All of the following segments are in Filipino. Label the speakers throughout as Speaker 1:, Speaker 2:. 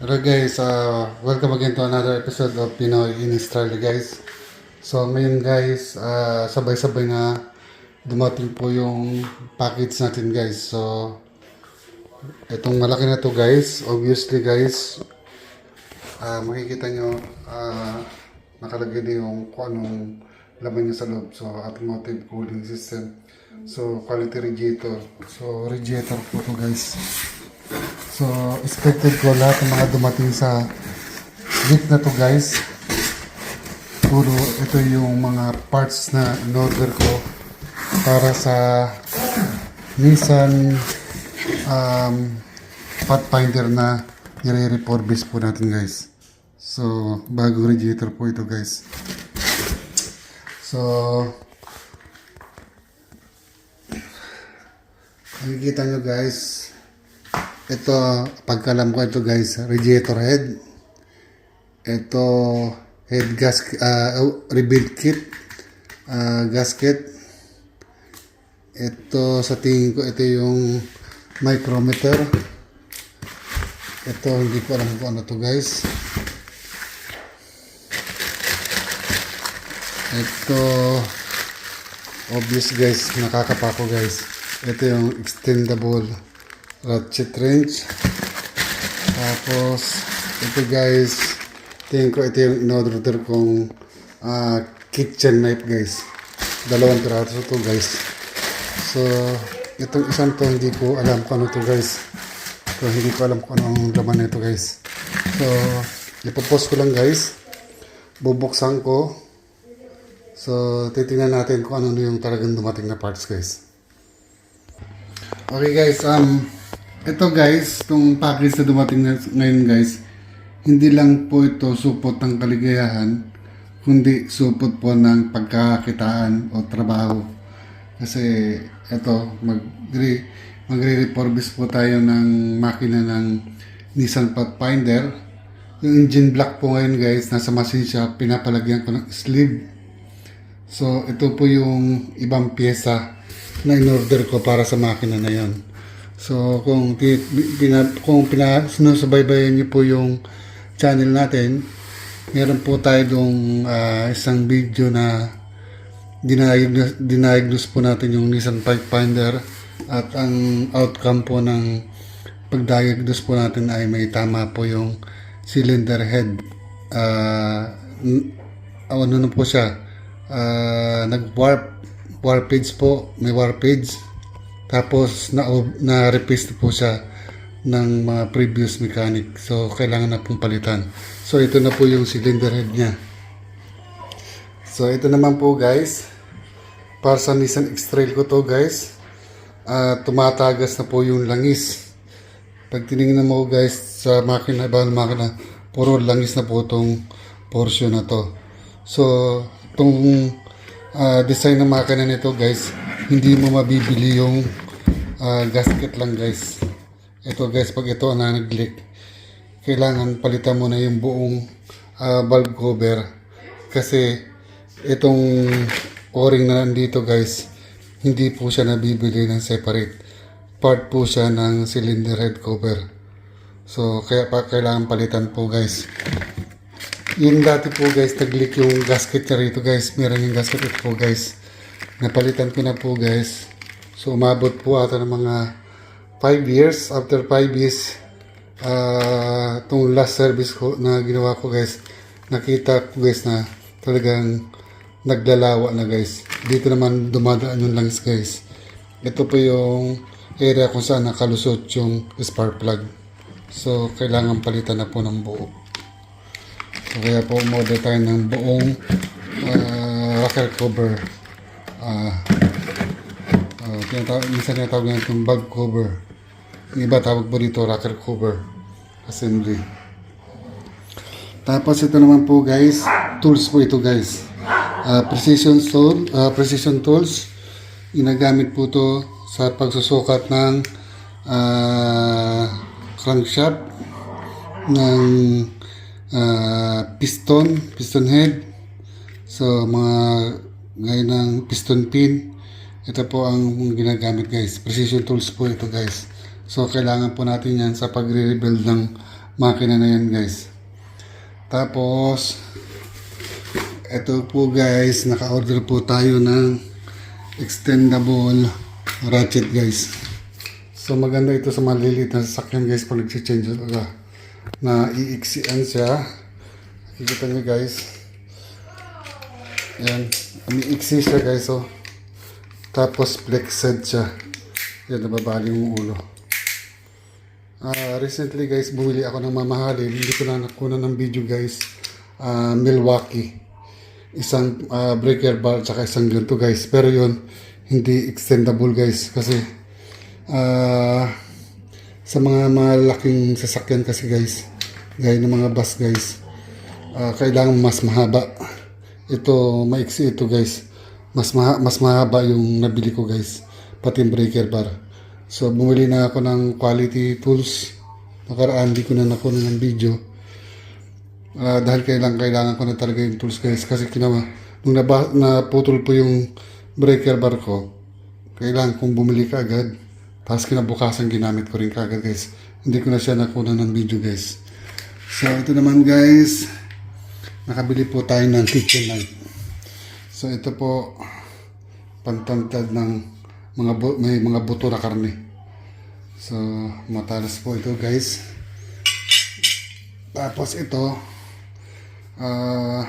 Speaker 1: Hello guys, uh, welcome again to another episode of Pinoy in Australia guys. So ngayon guys, uh, sabay-sabay na dumating po yung package natin guys. So itong malaki na to guys, obviously guys, uh, makikita nyo uh, nakalagay din yung kung anong laman niya sa loob. So automotive cooling system. So quality radiator. So radiator po to guys. So, expected ko lahat ng mga dumating sa week na to guys. Puro ito yung mga parts na in-order ko para sa Nissan um, Pathfinder na nire-refurbish po natin guys. So, bagong radiator po ito guys. So, nakikita nyo guys, ito, pagkalam ko ito guys, radiator head. Ito, head gas, uh, rebuild kit, uh, gasket. Ito, sa tingin ko, ito yung micrometer. Ito, hindi ko alam kung ano to guys. Ito, obvious guys, nakakapako guys. Ito yung extendable ratchet wrench. Tapos, ito guys, tingin ko ito yung in-order kong ah, kitchen knife guys. Dalawang piraso to guys. So, itong isang to hindi ko alam kung ano to guys. So, hindi ko alam kung anong laman nito guys. So, ipopost ko lang guys. Bubuksan ko. So, titingnan natin kung ano yung talagang dumating na parts guys. Okay guys, um, ito guys, itong package na dumating na ngayon guys, hindi lang po ito supot ng kaligayahan, kundi supot po ng pagkakakitaan o trabaho. Kasi ito, mag magre-refurbish po tayo ng makina ng Nissan Pathfinder. Yung engine block po ngayon guys, nasa machine shop, pinapalagyan ko ng sleeve. So, ito po yung ibang pyesa na in-order ko para sa makina na yon. So, kung, ti- pina, kung pina, sinusubaybayan niyo po yung channel natin, meron po tayo dong ah, isang video na dinayagnos, dinayagnos po natin yung Nissan Pathfinder at ang outcome po ng pagdiagnose po natin ay may tama po yung cylinder head. N- ano na po siya? Ah, nag-warp warpage po, may warpage. Tapos na na replace na po siya ng mga previous mechanic. So kailangan na pong palitan. So ito na po yung cylinder head niya. So ito naman po guys. Para sa Nissan X-Trail ko to guys. ah tumatagas na po yung langis. Pag tinignan mo guys sa makina, ibang makina, puro langis na po itong portion na to. So, itong ah, design ng makina nito guys, hindi mo mabibili yung ah, gasket lang guys. Ito guys, pag ito na nag-leak, kailangan palitan mo na yung buong ah, valve cover. Kasi itong o-ring na nandito guys, hindi po siya nabibili ng separate. Part po siya ng cylinder head cover. So, kaya pa kailangan palitan po guys. Yung dati po guys, nag-leak yung gasket niya rito guys. Meron yung gasket ito po guys. Napalitan ko na po guys. So umabot po ata ng mga 5 years. After 5 years, ah itong last service ko na ginawa ko guys, nakita ko guys na talagang naglalawa na guys. Dito naman dumadaan yung langis guys. Ito po yung area kung saan nakalusot yung spark plug. So kailangan palitan na po ng buo. So, kaya po umorder tayo ng buong ah, rocker cover. Ah, uh, tinatawag, minsan tinatawag na itong bag cover. Yung iba tawag po dito rocker cover assembly. Tapos ito naman po guys, tools po ito guys. Ah, precision tool, ah, precision tools. Ginagamit po to sa pagsusukat ng ah, crankshaft ng ah, piston, piston head. So, mga gaya ng piston pin. Ito po ang ginagamit guys. Precision tools po ito guys. So, kailangan po natin yan sa pagre-rebuild ng makina na yan guys. Tapos, ito po guys, naka-order po tayo ng extendable ratchet guys. So maganda ito sa maliliit na sasakyan guys pag nag-change na iiksian siya. Kikita nyo guys. Yan. Umiiksi siya guys oh. Tapos flexed siya. Yan, nababali yung ulo. Ah, recently guys, bumili ako ng mamahalin. Hindi ko na nakuha ng video guys. Ah, Milwaukee. Isang ah, breaker bar tsaka isang ganito guys. Pero yun, hindi extendable guys. Kasi ah, sa mga malaking sasakyan kasi guys, gaya ng mga bus guys, ah, kailangan mas mahaba. Ito, maiksi ito guys. Mas, maha, mas mahaba yung nabili ko guys. Pati breaker bar. So, bumili na ako ng quality tools. Nakaraan, di ko na nakuha ng video. Ah, dahil kailangan, kailangan ko na talaga yung tools guys. Kasi kinawa, nung naba, naputol po yung breaker bar ko, kailangan kong bumili ka agad. Tapos kinabukasan ginamit ko rin kagad guys. Hindi ko na siya nakuha ng video guys. So, ito naman guys, nakabili po tayo ng kitchen knife. So, ito po, pantantad ng mga may mga buto na karne. So, matalas po ito guys. Tapos ito, ah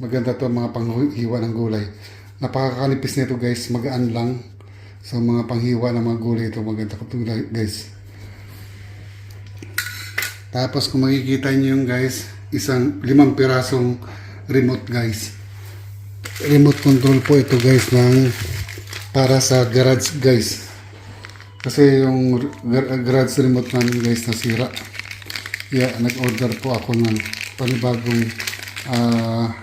Speaker 1: maganda to mga panghiwa ng gulay. Napakakanipis nito guys, magaan lang. So, mga panghiwa ng mga gulay ito, maganda ko guys. Tapos kung makikita niyo yung guys, isang limang pirasong remote guys. Remote control po ito guys ng para sa garage guys. Kasi yung gar- garage remote namin guys nasira. Yeah, nag-order po ako ng panibagong ah,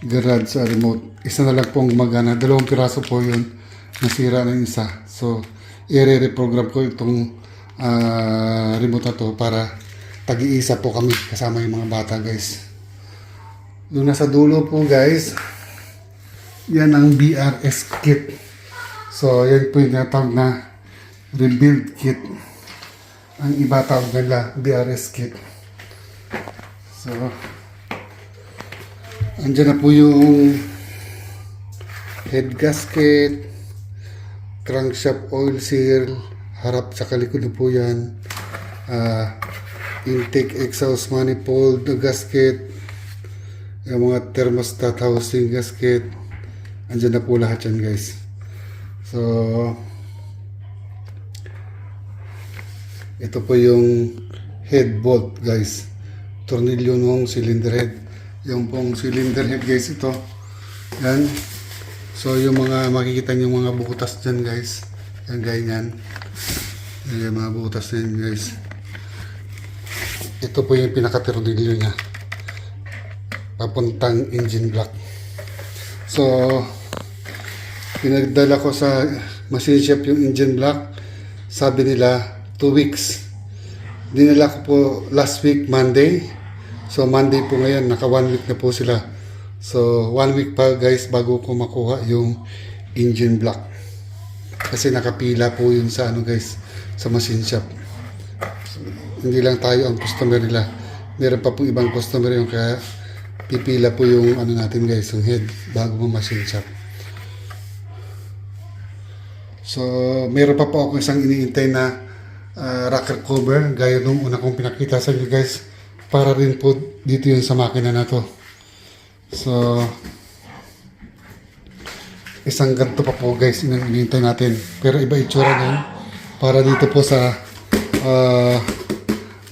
Speaker 1: garage sa remote. Isa na lang po ang gumagana. Dalawang piraso po yun. Nasira na isa. So, i-reprogram ko itong ah, remote na to para tag-iisa po kami kasama yung mga bata guys. Yung nasa dulo po guys, yan ang BRS kit. So, yan po yung natawag na rebuild kit. Ang iba tawag nila BRS kit. So, andyan na po yung head gasket, crankshaft oil seal, harap sa likod po yan. Ah, intake exhaust manifold gasket, yung mga thermostat housing gasket, andyan na po lahat yan guys. So, ito po yung head bolt guys. Tornilyo ng cylinder head. Yung pong cylinder head guys ito. Yan. So yung mga makikita niyo mga butas dyan guys. Yan ganyan. Yan yung mga butas na yan guys. Ito po yung pinaka-tornilyo niya. Papuntang engine block. So, pinagdala ko sa machine shop yung engine block. Sabi nila, 2 weeks. Dinala ko po last week, Monday. So, Monday po ngayon, naka 1 week na po sila. So, 1 week pa guys bago ko makuha yung engine block. Kasi nakapila po yun sa ano guys, sa machine shop. So, hindi lang tayo ang customer nila. Meron pa po ibang customer yung kaya pipila po yung ano natin guys, yung head bago mo machine shop. So, meron pa po ako isang iniintay na ah, rocker cover gaya nung una kong pinakita sa inyo guys para rin po dito yun sa makina na to. So, isang ganito pa po guys yung iniintay natin. Pero iba itsura niyan para dito po sa ah,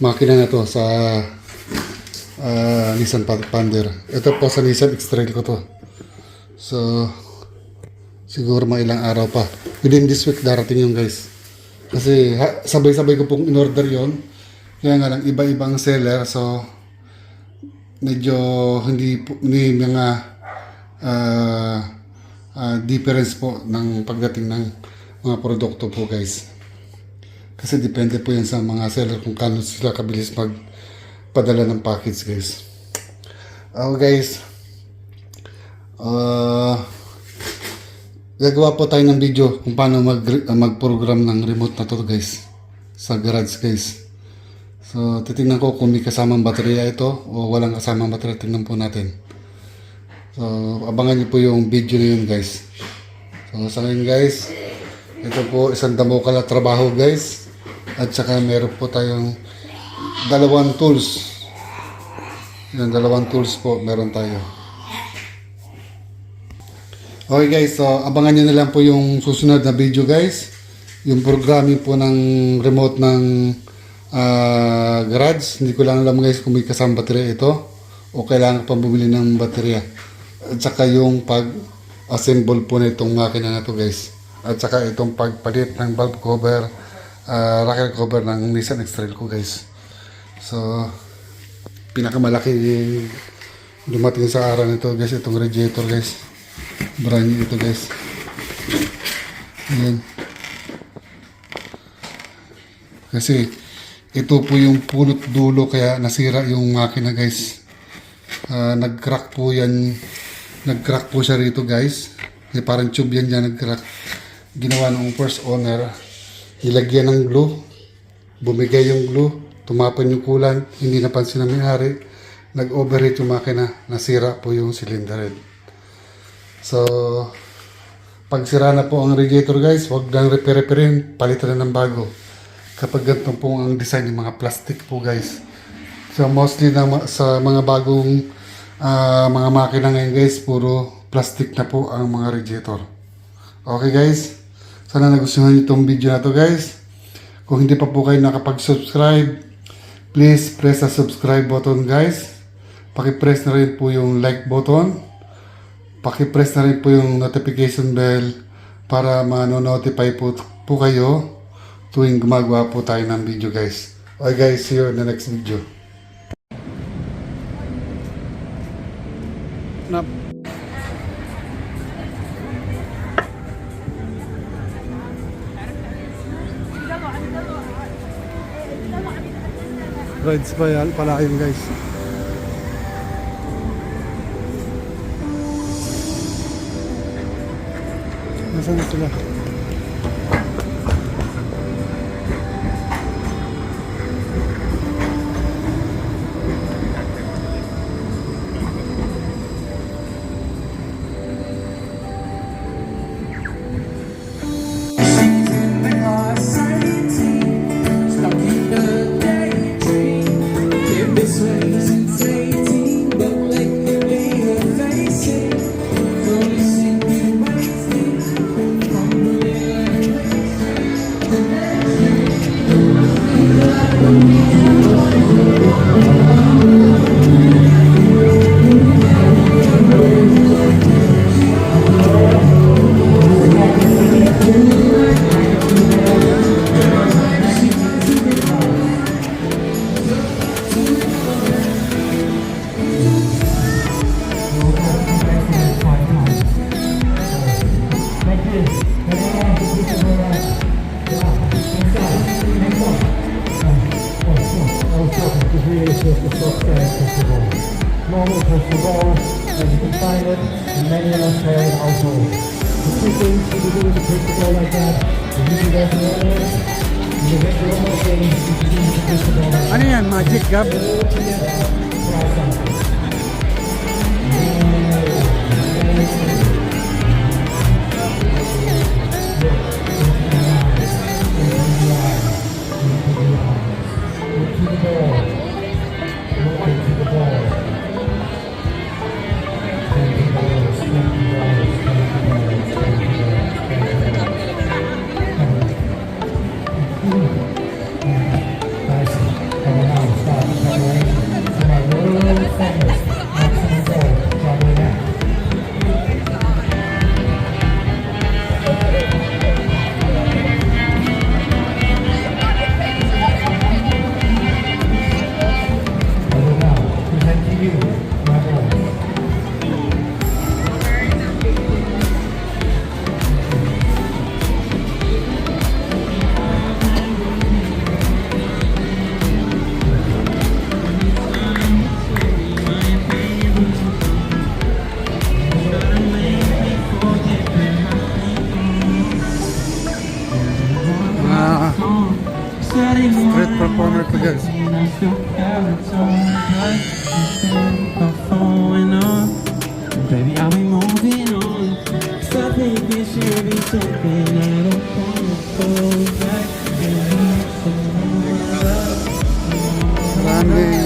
Speaker 1: makina na to sa ah, Nissan Pathfinder. Ito po sa Nissan X-Trail ko to. So, siguro mga ilang araw pa. Within this week darating yung guys. Kasi sabay-sabay ko pong in-order yon Kaya nga lang iba-ibang seller. So, medyo hindi, hindi mga ah, ah, difference po ng pagdating ng mga produkto po guys. Kasi depende po yan sa mga seller kung kano sila kabilis magpadala ng package guys. Oh guys, ah gagawa po tayo ng video kung paano mag, mag-program ng remote na to guys sa garage guys. So, titingnan ko kung may kasamang baterya ito o walang kasamang baterya. Tingnan po natin. So, abangan niyo po yung video na yun guys. So, sa ngayon guys, ito po isang damo kala trabaho guys. At saka meron po tayong dalawang tools. Yan, dalawang tools po meron tayo. Okay guys, so abangan nyo na lang po yung susunod na video guys. Yung programming po ng remote ng ah, garage. Hindi ko lang alam guys kung may kasama baterya ito o kailangan pa bumili ng baterya. At saka yung pag-assemble po na itong makina na to guys. At saka itong pagpalit ng valve cover, uh, rocker cover ng Nissan X-Trail ko guys. So, pinakamalaki dumating sa araw nito guys, itong radiator guys. Brand new ito guys. Ayan. Kasi ito po yung pulot dulo kaya nasira yung makina guys. Ah, nag-crack po yan. Nag-crack po siya rito guys. Eh, parang tube yan dyan nag-crack. Ginawa ng first owner. Nilagyan ng glue. Bumigay yung glue. Tumapan yung kulan. Hindi napansin ng may-ari. Nag-overheat yung makina. Nasira po yung cylinder head. So, pag sira na po ang radiator guys, huwag lang repair-repairin, palitan na ng bago. Kapag ganito po ang design ng mga plastic po guys. So mostly na sa mga bagong ah, mga makina ngayon guys, puro plastic na po ang mga radiator. Okay guys, sana nagustuhan niyo itong video na to guys. Kung hindi pa po kayo nakapag-subscribe, please press the subscribe button guys. Paki-press na rin po yung like button paki-press na rin po yung notification bell para ma-notify po, po kayo tuwing gumagawa po tayo ng video guys. Okay guys, see you in the next video. Rides pa yan, pala yun guys. Nasaan na sila?
Speaker 2: Ball like
Speaker 1: Ano yan? Magic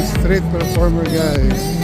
Speaker 1: street performer guys.